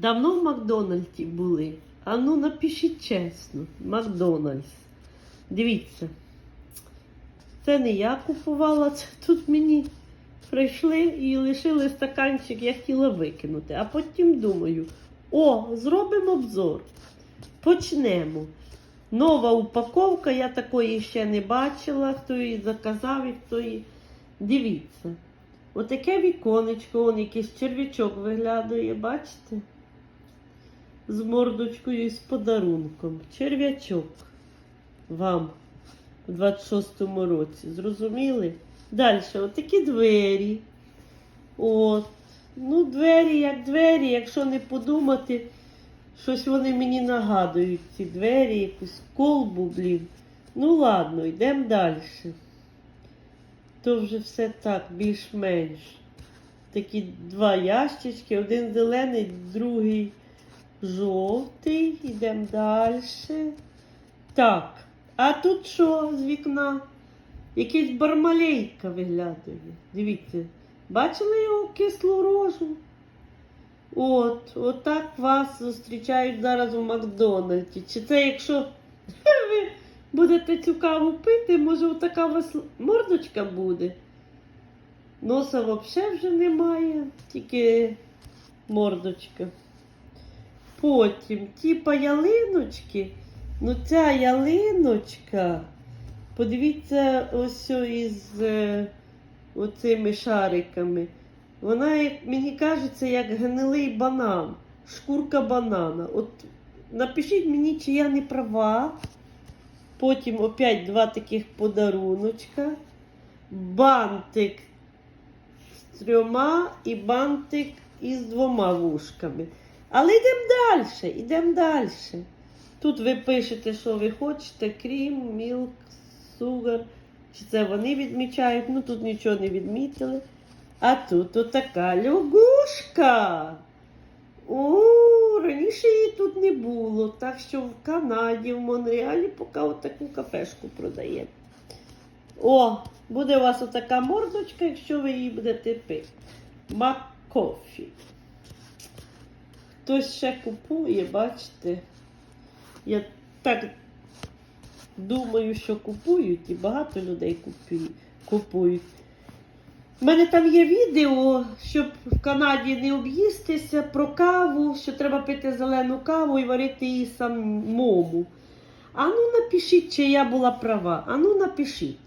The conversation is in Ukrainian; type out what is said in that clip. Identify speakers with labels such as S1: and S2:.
S1: Давно в Макдональді були. А ну напишіть чесно. Макдональдс. Дивіться. Це не я купувала, це тут мені прийшли і лишили стаканчик, я хотіла викинути. А потім думаю: о, зробимо обзор. Почнемо. Нова упаковка, я такої ще не бачила, хто її заказав і хто її. Дивіться. Отаке віконечко, он якийсь черв'ячок виглядає, бачите? З мордочкою і з подарунком. Черв'ячок вам у 26-му році. Зрозуміли? Далі, отакі двері. От. Ну, двері як двері, якщо не подумати, щось вони мені нагадують, ці двері, якусь колбу, блін. Ну ладно, йдемо далі. То вже все так, більш-менш. Такі два ящички, один зелений, другий жовтий. Йдемо далі. Так, а тут що з вікна? Якийсь бармалейка виглядає. Дивіться, бачили його кислу рожу? От, отак вас зустрічають зараз у Макдональді. Чи це якщо ви будете цю каву пити, може така у вас мордочка буде? Носа взагалі вже немає, тільки мордочка. Потім, типа ялиночки, ну ця ялиночка, подивіться, ось із е, оцими шариками. Вона, як мені кажеться, як гнилий банан, шкурка банана. От напишіть мені, чи я не права. Потім опять два таких подаруночка. Бантик з трьома і бантик із двома вушками. Але йдемо далі, йдемо далі. Тут ви пишете, що ви хочете, крім, мілк, сугар. Чи це вони відмічають? Ну тут нічого не відмітили. А тут отака лягушка. О, раніше її тут не було. Так що в Канаді, в Монреалі поки отаку кафешку продає. О, буде у вас отака мордочка, якщо ви її будете пити. Маккофі. Хтось ще купує, бачите. Я так думаю, що купують, і багато людей купують. У мене там є відео, щоб в Канаді не об'їстися про каву, що треба пити зелену каву і варити її самому. А ну напишіть, чи я була права. А ну напишіть.